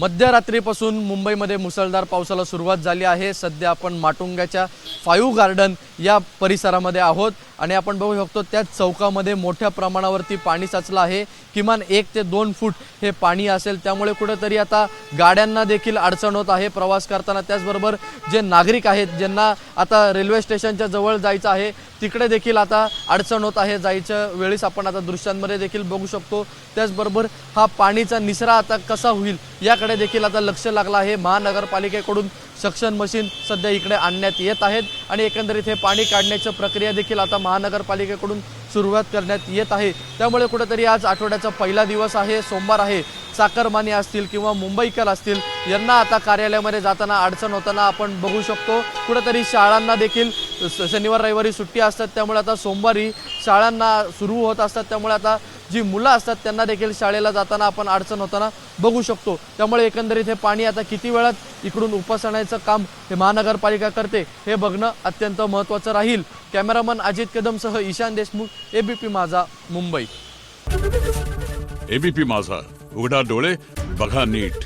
मध्यरात्रीपासून मुंबईमध्ये मुसळधार पावसाला सुरुवात झाली आहे. सध्या आपण माटुंग्याच्या फायू गार्डन या परिसरामध्ये आहोत आणि आपण बघू शकतो त्या चौकामध्ये मोठ्या प्रमाणावरती पाणी साचलं आहे. किमान एक ते दोन फूट हे पाणी असेल. त्यामुळे कुठेतरी आता गाड्यांना देखील अडचण होत आहे. प्रवास करताना त्याचबरोबर जे नागरिक आहेत ज्यांना आता रेल्वे स्टेशनच्या जवळ जायचं आहे तिकडे देखील आता अडचण होत आहे. जायच्या वेळेस आपण आता दृश्यांमध्ये देखील बघू शकतो. त्याचबरोबर हा पाणीचा निचरा आता कसा होईल याकडे देखील आता लक्ष लागलं आहे. महानगरपालिकेकडून सक्शन मशीन सध्या इकडे आणण्यात येत आहेत आणि एकंदरीत हे पाणी काढण्याची प्रक्रिया देखील आता महानगरपालिकेकडून सुरुवात करण्यात येत आहे. त्यामुळे कुठेतरी आज आठवड्याचा पहिला दिवस आहे. सोमवार आहे. चाकरमानी असतील किंवा मुंबईकर असतील यांना आता कार्यालयामध्ये जाताना अडचण होताना आपण बघू शकतो. कुठेतरी शाळांना देखील शनिवार रविवारी सुट्टी असतात त्यामुळे आता सोमवारी शाळांना सुरू होत असतात त्यामुळे आता जी मुलं असतात त्यांना देखील शाळेला जाताना आपण अडचण होताना बघू शकतो. त्यामुळे एकंदरीत हे पाणी आता किती वेळात इकडून उपसण्याचं काम हे महानगरपालिका करते हे बघणं अत्यंत महत्त्वाचं राहील. कॅमेरामन अजित कदमसह ईशान देशमुख एबीपी माझा मुंबई. एबीपी माझा उघडा डोळे बघा नीट.